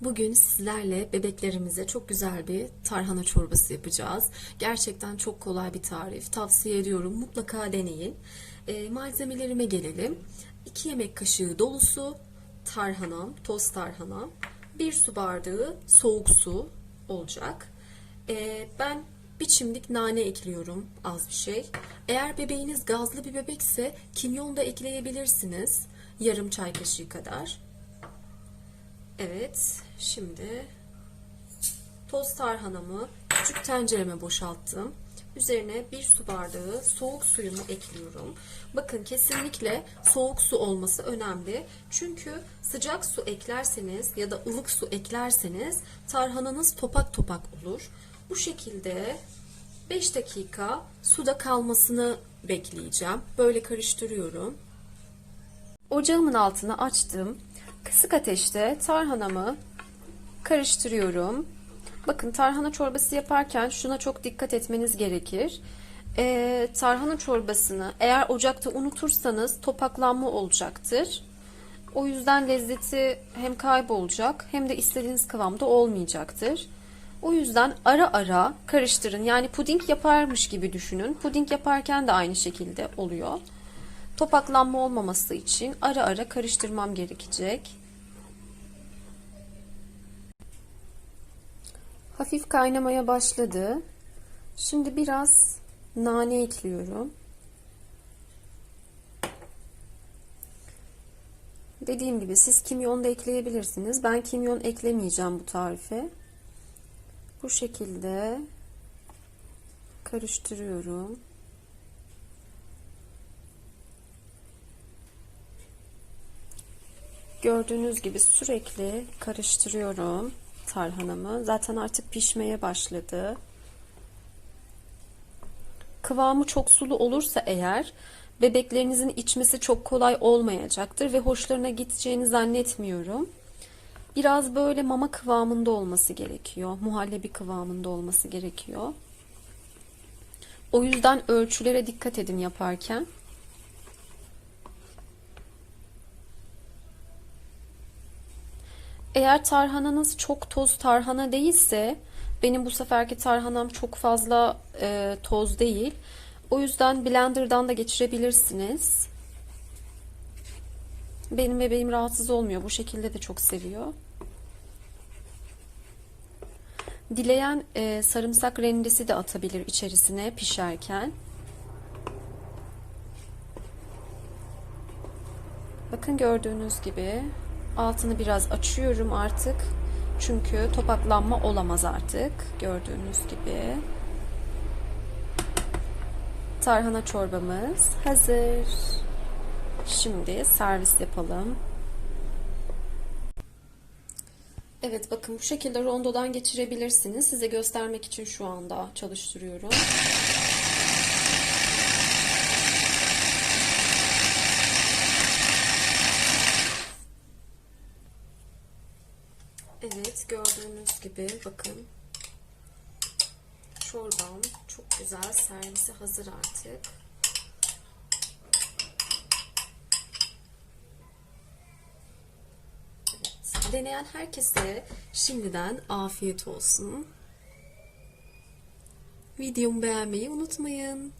Bugün sizlerle bebeklerimize çok güzel bir tarhana çorbası yapacağız. Gerçekten çok kolay bir tarif. Tavsiye ediyorum. Mutlaka deneyin. E, malzemelerime gelelim. 2 yemek kaşığı dolusu tarhanam, toz tarhanam. 1 su bardağı soğuk su olacak. E, ben bir çimdik nane ekliyorum az bir şey. Eğer bebeğiniz gazlı bir bebekse kimyon da ekleyebilirsiniz. Yarım çay kaşığı kadar. Evet, şimdi toz tarhanamı küçük tencereme boşalttım. Üzerine bir su bardağı soğuk suyumu ekliyorum. Bakın kesinlikle soğuk su olması önemli. Çünkü sıcak su eklerseniz ya da ılık su eklerseniz tarhananız topak topak olur. Bu şekilde 5 dakika suda kalmasını bekleyeceğim. Böyle karıştırıyorum. Ocağımın altını açtım. Kısık ateşte tarhanamı karıştırıyorum. Bakın tarhana çorbası yaparken şuna çok dikkat etmeniz gerekir. Ee, tarhana çorbasını eğer ocakta unutursanız topaklanma olacaktır. O yüzden lezzeti hem kaybolacak hem de istediğiniz kıvamda olmayacaktır. O yüzden ara ara karıştırın. Yani puding yaparmış gibi düşünün. Puding yaparken de aynı şekilde oluyor. Topaklanma olmaması için ara ara karıştırmam gerekecek. Hafif kaynamaya başladı. Şimdi biraz nane ekliyorum. Dediğim gibi siz kimyon da ekleyebilirsiniz. Ben kimyon eklemeyeceğim bu tarife. Bu şekilde karıştırıyorum. Gördüğünüz gibi sürekli karıştırıyorum tarhanamı. Zaten artık pişmeye başladı. Kıvamı çok sulu olursa eğer bebeklerinizin içmesi çok kolay olmayacaktır ve hoşlarına gideceğini zannetmiyorum. Biraz böyle mama kıvamında olması gerekiyor. Muhallebi kıvamında olması gerekiyor. O yüzden ölçülere dikkat edin yaparken. Eğer tarhananız çok toz tarhana değilse benim bu seferki tarhanam çok fazla e, toz değil. O yüzden blenderdan da geçirebilirsiniz. Benim bebeğim rahatsız olmuyor. Bu şekilde de çok seviyor. Dileyen e, sarımsak rendesi de atabilir içerisine pişerken. Bakın gördüğünüz gibi altını biraz açıyorum artık. Çünkü topaklanma olamaz artık. Gördüğünüz gibi. Tarhana çorbamız hazır. Şimdi servis yapalım. Evet bakın bu şekilde rondodan geçirebilirsiniz. Size göstermek için şu anda çalıştırıyorum. Gördüğünüz gibi bakın çorbam çok güzel servise hazır artık. Deneyen herkese şimdiden afiyet olsun. Videomu beğenmeyi unutmayın.